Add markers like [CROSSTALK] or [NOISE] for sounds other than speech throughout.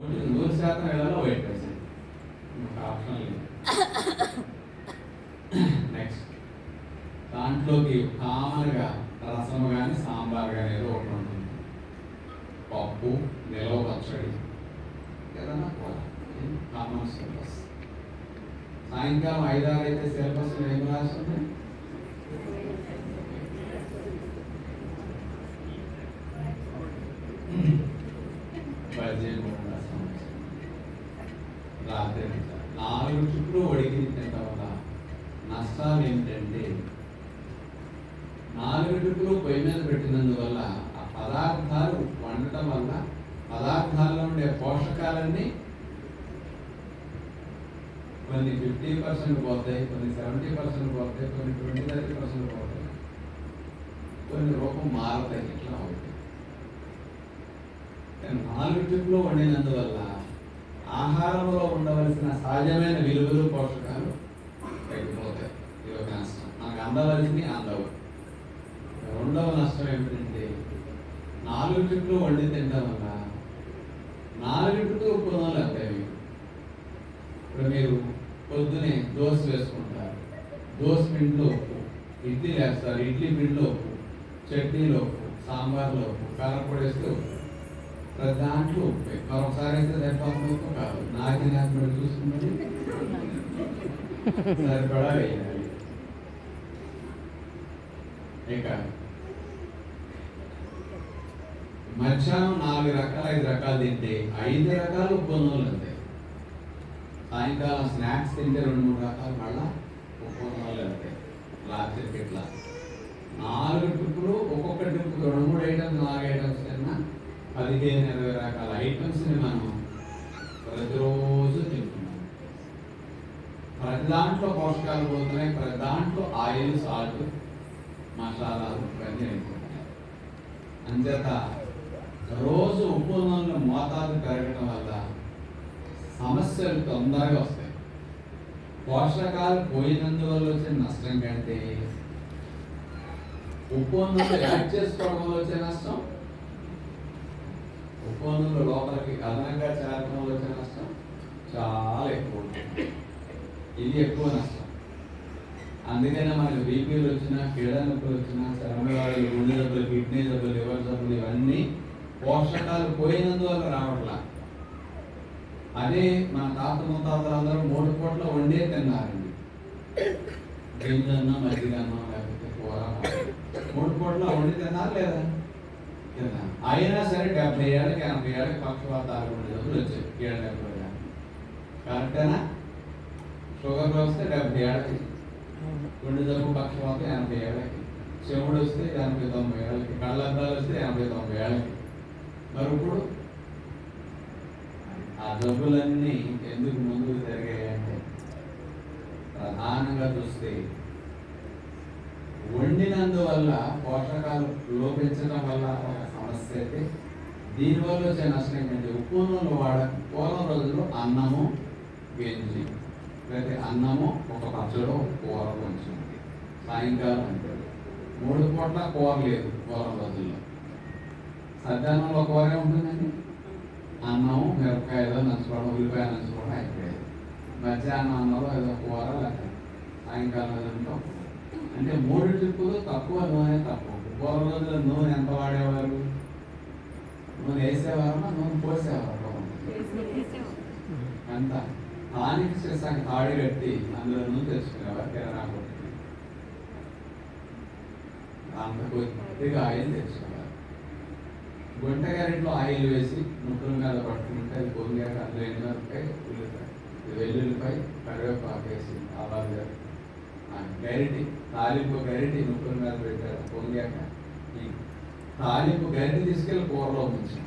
నూరు శాతం వేళలో వైట్ రైస్ ఆప్షన్ లేదు. నెక్స్ట్ దాంట్లోకి కామన్గా రసం కానీ సాంబార్ కానీ ఏదో ఒకటి ఉంటుంది. పప్పు నిలవ పచ్చడి. ఏదన్నా కూర కామన్ సిలబస్? సాయంకాలం ఐదారు అయితే సిలబస్ ఏం రాస్తుంది? చుట్టూ వడికి నష్టాలు ఏంటంటే నాలుగు చుట్లు పొయ్యి మీద పెట్టినందువల్ల ఆ పదార్థాలు వండటం వల్ల పదార్థాల్లో ఉండే పోషకాలన్నీ కొన్ని ఫిఫ్టీ పర్సెంట్ పోతాయి కొన్ని సెవెంటీ పర్సెంట్ పోతాయి కొన్ని ట్వంటీ థర్టీ పర్సెంట్ పోతాయి. కొన్ని రూపం మారుతాయి ఇట్లా అవుతాయి. నాలుగు ట్రిప్లో వండినందువల్ల ఆహారంలో ఉండవలసిన సహజమైన విలువలు పోషకాలు తగ్గిపోతాయి. ఇది ఒక నష్టం మనకు అందవలసింది అందవు. రెండవ నష్టం ఏమిటంటే నాలుగు చుట్లు వండి తినడం వల్ల నాలుగు చుట్టూ ఉప్పుదోలు అంతాయి ఇప్పుడు మీరు పొద్దునే దోశ వేసుకుంటారు. దోశ పిండిలో ఉప్పు ఇడ్లీ వేస్తారు ఇడ్లీ పిండిలో ఉప్పు చట్నీలో ఉప్పు సాంబార్లో ఉప్పు కారపొడి వేస్తే ఉప్పు. దాంట్లో మరొకసారి అయితే సరిపోతుంది కాదు. నాకు నాకు మీరు చూసుకున్నది. సరిపడా వేయాలి. ఇక? మధ్యాహ్నం నాలుగు రకాలు ఐదు రకాలు తింటే ఐదు రకాలు ఉప్పున్నోళ్ళు అంతే. సాయంకాలం స్నాక్స్ తింటే రెండు మూడు రకాలు మళ్ళా ఉప్పున్నోళ్ళు అంతే. రాత్రికి ఇట్లా నాలుగు ట్రిప్పులు ఒక్కొక్క ట్రిప్ రెండు మూడు ఐటమ్స్ నాలుగు ఐటమ్స్ కన్నా పదిహేను ఇరవై రకాల ఐటమ్స్ని మనం ప్రతిరోజు తింటున్నాం. ప్రతి దాంట్లో పోషకాలు పోతున్నాయి ప్రతి దాంట్లో ఆయిల్ సాల్ట్ మసాలాలు ఇవన్నీ అయిపోతున్నాయి. అంచేత రోజు ఉప్పు నూనె మోతాదు పెరగడం వల్ల సమస్యలు తొందరగా వస్తాయి. పోషకాలు పోయినందువల్ల వచ్చిన నష్టం కంటే ఉప్పు నూనె యాడ్ చేసుకోవడం వల్ల వచ్చే నష్టం? ఉప్పు లోపలికి అదనంగా చేరడం వచ్చే నష్టం చాలా ఎక్కువ ఉంటుంది. ఇది ఎక్కువ నష్టం. అందుకనే మనకి బీపీలు వచ్చినా కీళ్ళ నొప్పులు వచ్చినా చర్మవాళ్ళు గుండె దెబ్బలు కిడ్నీ దెబ్బలు లివర్ దెబ్బలు ఇవన్నీ పోషకాలు పోయినందువల్ల రావట్లా. అదే మన తాత ముత్తాతలందరూ మూడు పూట్ల వండే తిన్నారండి. గింజలన్నా మజ్జిగన్నా లేకపోతే కూర మూడు పూట్ల వండి తిన్నారు లేదా? అయినా సరే డెబ్బై ఏళ్ళకి ఎనభై ఏళ్ళకి పక్షవాతాలు ఉండే జబ్బులు వచ్చాయి. ఏడు డెబ్బై ఏళ్ళకి కరెక్టేనా షుగర్ వస్తే డెబ్బై ఏళ్ళకి గుండె జబ్బు పక్షవాతం ఎనభై ఏళ్ళకి. చెవుడు వస్తే ఎనభై తొంభై ఏళ్ళకి. కళ్ళద్దాలు వస్తే ఎనభై తొంభై ఏళ్ళకి. మరి ఇప్పుడు? ఆ జబ్బులన్నీ ఎందుకు ముందుకు జరిగాయంటే ప్రధానంగా చూస్తే వండినందువల్ల పోషకాలు లోపించడం వల్ల ఒక సమస్య అయితే దీనివల్ల వచ్చే నష్టం ఏంటంటే ఉప్పు నూనెలు వాడక పూర్వం రోజుల్లో అన్నము గెంజి లేకపోతే అన్నము ఒక పచ్చడో కూర కొంచెం సాయంకాలం అంటే మూడు పూట్ల కూర లేదు పూర్వం రోజుల్లో. సద్దానంలో కూర ఉంటుందండి. అన్నం మిరపకాయ ఏదో నంచుకోవడం ఉల్లిపాయ నంచుకోవడం అయిపోయేది. మధ్యాహ్నం అన్నంలో ఏదో కూర లేకపోతే సాయంకాలం ఏదో అంటే మూడు తక్కువ నూనె తక్కువ. పూర్వ రోజుల్లో నూనె ఎంత వాడేవారు? నూనె వేసేవారమ్మా నూనె పోసేవారు? ఎంత? హానికి చేసాక తాడి కట్టి అందులో నూనె తెచ్చుకునేవారు కిరాణా కొట్టుకి అంత కొద్దిగా ఆయిల్ తెచ్చుకునేవారు. గుంటగారింట్లో ఆయిల్ వేసి ముక్కల మీద పట్టుకుంటే అది గోంగారు అందులో ఎండుమిరపకాయ ఉల్లిపాయ వెల్లుల్లిపాయ కరివేపాకు వేసి ఆవాలు గరిటి తాలింపు గరిటి ముక్కల మీద పెట్టారు పొంగాక ఈ తాలింపు గరిటి తీసుకెళ్ళి కూరలో ఉంచారు.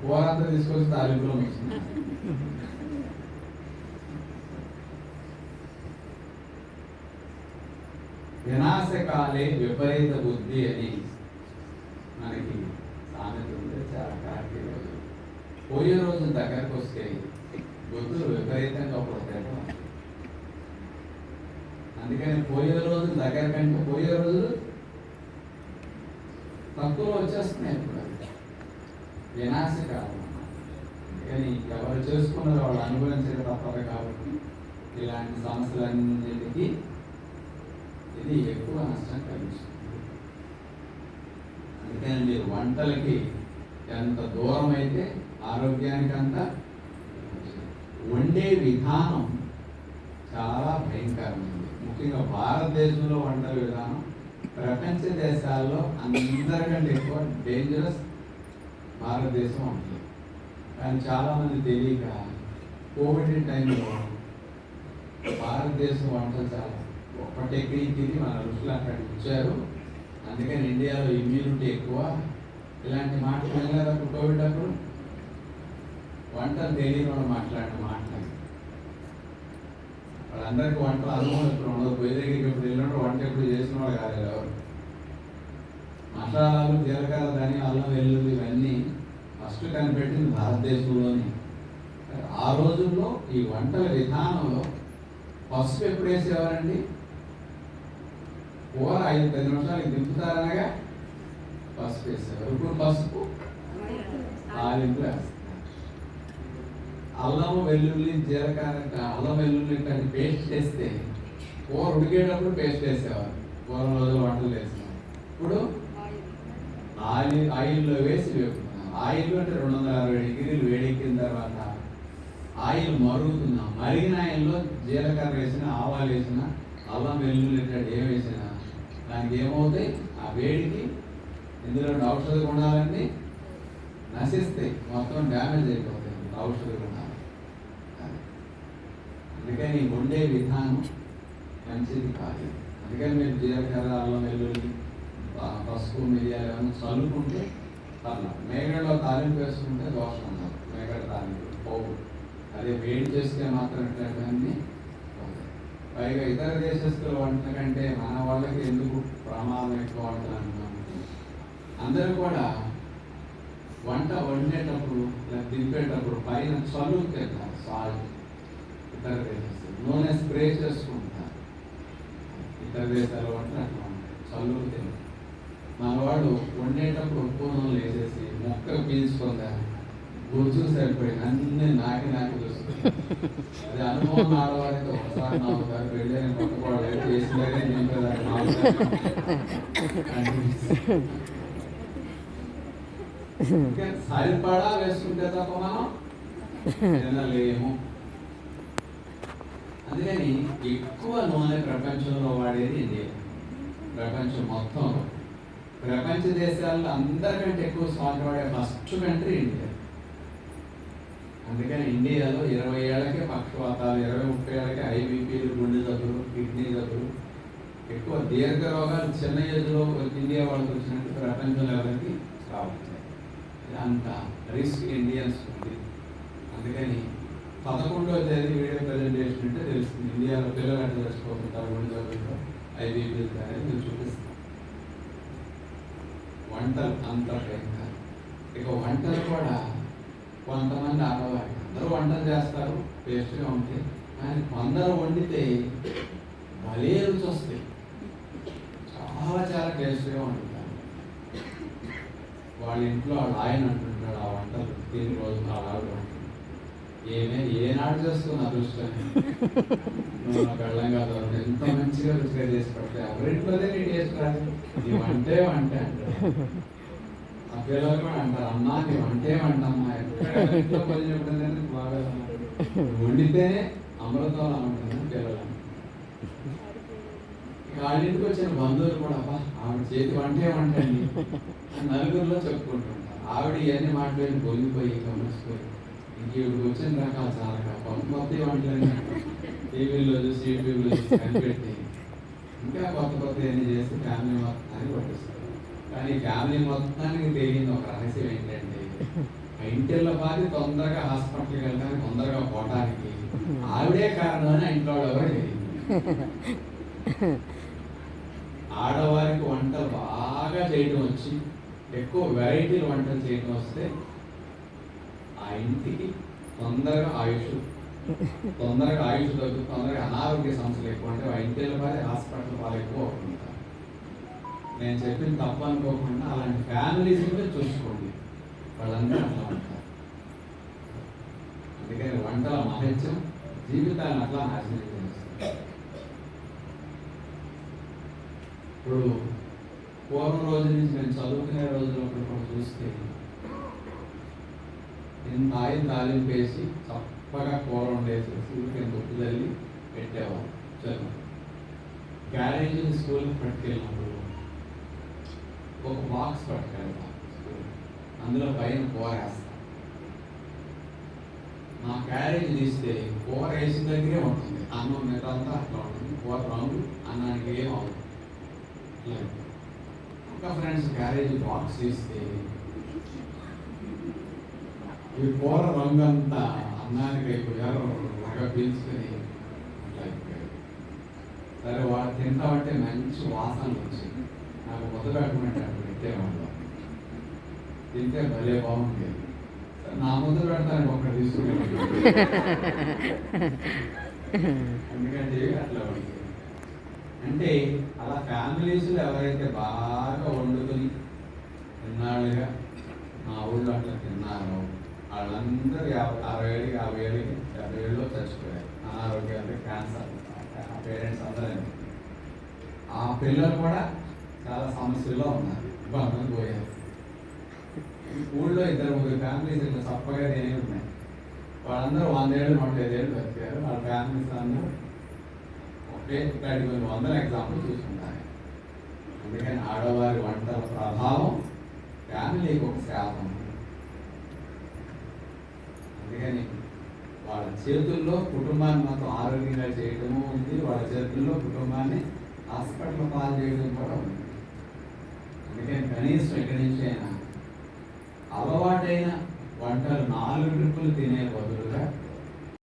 కూర అంతా తీసుకొచ్చి తాలింపులో ఉంచింది వినాశకాలే విపరీత బుద్ధి అని మనకి సామెత ఉంటే చాలా కార్తీ రోజు పోయే రోజు దగ్గరకు వస్తే బుద్ధులు విపరీతంగా పుడతారు అందుకని పోయే రోజు దగ్గర కంటే పోయే రోజులు తక్కువ వచ్చేస్తున్నాయి ఇప్పుడు. వినాశకాలం అందుకని ఎవరు చేసుకున్నారో వాళ్ళు అనుభవించక తప్పదు కాబట్టి ఇలాంటి సమస్యలన్నింటికి ఇది ఎక్కువ నష్టం కలిగిస్తుంది. అందుకని మీరు వంటలకి ఎంత దూరం అయితే ఆరోగ్యానికి అంత వండే విధానం చాలా భయంకరమైంది. ముఖ్యంగా భారతదేశంలో వంటల విధానం ప్రపంచ దేశాల్లో అందరికంటే ఎక్కువ డేంజరస్ భారతదేశం ఉంటుంది కానీ చాలామంది తెలియక కోవిడ్ టైంలో భారతదేశం వంటలు చాలా ఒక టెక్నిక్ ఇది మన ఋషులు అక్కడ ఇచ్చారు అందుకని ఇండియాలో ఇమ్యూనిటీ ఎక్కువ ఇలాంటి మాటలు వెళ్ళారు కోవిడ్ అప్పుడు? వంటలు తెలియని వాళ్ళు మాట్లాడిన మాటలు వాళ్ళందరికీ వంటలు అనుభవం ఎప్పుడు ఉండదు. పోయి దగ్గరికి ఎప్పుడు వెళ్ళినప్పుడు వంట ఎప్పుడు చేసిన వాళ్ళు కాదు ఎవరు. మసాలాలు జీలకర్ర ధని అల్లం వెల్లుల్లి ఇవన్నీ ఫస్ట్ కనిపెట్టింది భారతదేశంలోనే. ఆ రోజుల్లో ఈ వంటల విధానంలో పసుపు ఎప్పుడు వేసేవారండి? కూర ఐదు పది నిమిషాలకి దింపుతారనగా పసుపు వేసేవారు. ఇప్పుడు పసుపు తాలింపు వేస్తారు. అల్లం వెల్లుల్లి జీలకర్ర అల్లం వెల్లుల్లి కానీ పేస్ట్ చేస్తే కూర ఉడికేటప్పుడు పేస్ట్ వేసేవారు పూర్వం రోజులు వంటలు వేసినాం ఇప్పుడు ఆయిల్ ఆయిల్లో వేసి ఆయిల్ అంటే రెండు వందల అరవై డిగ్రీలు వేడెక్కిన తర్వాత ఆయిల్ మరుగుతున్నాం మరిగిన ఆయిల్లో జీలకర్ర వేసిన ఆవాలు వేసిన అల్లం వెల్లుల్లి ఇట్లాంటి ఏం వేసినా దానికి ఏమవుతాయి? ఆ వేడికి ఇందులో ఔషధ గుణాలన్నీ నశిస్తాయి. మొత్తం డ్యామేజ్ అయిపోతుంది ఔషధ అందుకని వండే విధానం మంచిది కాదు. అందుకని మీరు జీలకర్ర అల్లం వెల్లుల్లి పసుపు మిరియాలు ఏమైనా చల్లుకుంటే పర్లేదు. మేగడలో తాలింపు వేసుకుంటే దోషం ఉండదు. మేగడ తాలింపు పోవు అదే వేడి చేస్తే మాత్రం ఇట్లాంటివన్నీ పైగా ఇతర దేశస్తుల వంటల కంటే మన వాళ్ళకి ఎందుకు ప్రమాదం ఎక్కువ వంటలు అందరూ కూడా వంట వండేటప్పుడు లేదా దింపేటప్పుడు పైన చల్లు తింటారు సాల్ట్ ఇతర దేశస్తులు నూనె స్ప్రే చేసుకుంటారు ఇతర దేశాల వంట అట్లా ఉంటాయి. చల్లు తింటారు మన వాళ్ళు వండేటప్పుడు ఉప్పు నూనెలు వేసేసి మొక్క పీల్చుకుందారు గుర్తు సరిపోయింది అన్ని నాకి నాకి చూస్తుంది అది అనుభవం ఆడవారికి ఒకసారి నాకు నాలుగుసారి వెళ్ళని పట్టుకోవాలి చేసిందే నింపేదాన్ని సరిపడా వేసుకుంటే తప్ప మనం తినలేము అందుకని ఎక్కువ నూనె ప్రపంచంలో వాడేది ఇండియా ప్రపంచం మొత్తం. ప్రపంచ దేశాల్లో అందరికంటే ఎక్కువ సాల్ట్ వాడే ఫస్ట్ కంట్రీ ఇండియా. అందుకని ఇండియాలో ఇరవై ఏళ్ళకే పక్షవాతాలు ఇరవై ముప్పై ఏళ్ళకే ఐబీపీలు గుండె జబ్బులు కిడ్నీ జబ్బులు. ఎక్కువ దీర్ఘ రోగాలు చిన్న ఏజ్లో ఇండియా వాళ్ళకి వచ్చినట్టు ప్రపంచంలో ఎవరికి రావట్లేదు అంత రిస్క్ ఇండియన్స్ ఉంది. అందుకని పదకొండవ తేదీ వీడియో ప్రజెంటేషన్ అంటే తెలుస్తుంది. ఇండియాలో పిల్లలు ఎట్లా చచ్చిపోతుంటారు రెండు జబ్బులతో ఐబీపీలు అనేది నేను చూపిస్తాం వంటలు అంత భయంకరం ఇక వంటలు కూడా కొంతమంది ఆడవారు అందరూ వంటలు చేస్తారు టేస్ట్గా ఉంటాయి. కానీ కొందరు వండితే భలే రుచి వస్తాయి. చాలా చాలా టేస్ట్గా ఉంటుంది వాళ్ళ ఇంట్లో వాళ్ళ ఆయన అంటుంటాడు ఆ వంటలు తిని రోజు ఆ ఏమే ఏనాడు చేస్తున్న అదృష్టం నువ్వు నాకు అళ్ళంగా దొరకదు ఎంత మంచిగా రుచిగా చేసి పడితే ఎవరింట్లోనే నీ టేస్ట్ రాదు నీ వంటే వంట అంటారు ఆ పిల్లలు కూడా అంటారు అమ్మా నీ వంటే వంట అమ్మా. ఎక్కడ ఇంట్లో పని చెప్పడం బాగా. వండితేనే అమృతం ఉంటుంది పిల్లలు ఇక వచ్చిన బంధువులు కూడా అబ్బా ఆవిడ చేతి వంటే వంటండి. నలుగురిలో చెప్పుకుంటుంటారు. ఆవిడ ఇవన్నీ మాట్లాడి పొంగిపోయి గమనిసిపోయి ఇంక ఇప్పుడు వచ్చిన రకాలు చాలా కొత్త కొత్త వంటలని టీవీలో చూసి యూట్యూబ్లో చూసి కనిపెట్టి ఇంకా కొత్త కొత్త అన్ని చేసి ఫ్యామిలీ మొత్తానికి పట్టిస్తారు కానీ ఫ్యామిలీ మొత్తానికి తెలియని ఒక రహస్యం ఏంటంటే ఆ ఇంటిలో బాధి తొందరగా హాస్పిటల్కి వెళ్ళడానికి తొందరగా పోవడానికి ఆవిడే కారణం అని ఇంట్లో ఎవరు తెలియదు ఆడవారికి వంటలు బాగా చేయడం వచ్చి ఎక్కువ వెరైటీలు వంటలు చేయడం వస్తే ఆ ఇంటికి తొందరగా ఆయుష్ తొందరగా ఆయుష్ తగ్గు తొందరగా అనారోగ్య సమస్యలు ఎక్కువ అంటే ఆ ఇంటి బాధ హాస్పిటల్ బాగా ఎక్కువ అవుతుంటారు నేను చెప్పింది తప్పు అనుకోకుండా అలాంటి ఫ్యామిలీస్ కూడా చూసుకోండి. వాళ్ళందరూ అట్లా ఉంటారు. అందుకని వంటల మహత్యం జీవితాన్ని అట్లా నాశనం చేస్తుంది ఇప్పుడు పూర్వం రోజు నుంచి మేము చదువుకునే రోజుల్లో కూడా చూస్తే ఇంత ఆయిల్ తాలింపు వేసి చప్పగా కూర వండేసేసి ఊరికే తొక్కు తల్లి పెట్టేవాళ్ళు చదువు. గ్యారేజ్ స్కూల్కి పట్టుకెళ్ళినప్పుడు ఒక బాక్స్ పట్టుకెళ్తాం అందులో పైన కూర వేస్తాం మా క్యారేజ్ తీస్తే కూర వేసిన దగ్గరే ఉంటుంది. అన్నం మిగతాంతా అట్లా ఉంటుంది. కూర రంగు అన్నానికి ఏం అవుతుంది ఇంకా ఫ్రెండ్స్ క్యారేజ్ బాక్స్ తీస్తే ఈ కూర రంగు అంతా అన్నానికి అయిపోయారు బాగా పీల్చుకొని సరే వాడు తింటామంటే మంచి వాసన వచ్చింది. నాకు ముద్ద పెట్టమంటే అక్కడ పెట్టేవాళ్ళు తింటే భలే బాగుండేది. సరే, నా ముద్ద పెడతాను ఒక్కడ తీసుకుని ఎందుకంటే [LAUGHS] అట్లా అంటే అలా ఫ్యామిలీస్లో ఎవరైతే బాగా వండుకొని తిన్నాళ్ళుగా మా ఊళ్ళో అట్లా తిన్నారో వాళ్ళందరూ యాభై అరవై ఏళ్ళు యాభై ఏడు డెబ్బై ఏళ్ళలో చచ్చిపోయారు. అనారోగ్యాలు క్యాన్సర్ ఆ పేరెంట్స్ అందరూ ఆ పిల్లలు కూడా చాలా సమస్యల్లో ఉన్నారు. ఇబ్బందులు పోయారు. ఊళ్ళో ఇద్దరు ముగ్గురు ఫ్యామిలీస్ ఇట్లా చప్పగా తినే ఉన్నాయి. వాళ్ళందరూ వందేళ్ళు నూట ఐదేళ్ళు బతికారు. వాళ్ళ ఫ్యామిలీస్ అందరూ ఇట్లాంటి కొన్ని వందల ఎగ్జాంపుల్ చూసుకుంటారు అందుకని ఆడవారి వంటల ప్రభావం ఫ్యామిలీకి ఒక శాతం అందుకని వాళ్ళ చేతుల్లో కుటుంబాన్ని మొత్తం ఆరోగ్యంగా చేయడము ఉంది. వాళ్ళ చేతుల్లో కుటుంబాన్ని హాస్పిటల్ పాలు చేయడం కూడా ఉంది. అందుకని కనీసం ఇక్కడి నుంచి అయినా అలవాటైన వంటలు నాలుగు ట్రిప్పులు తినే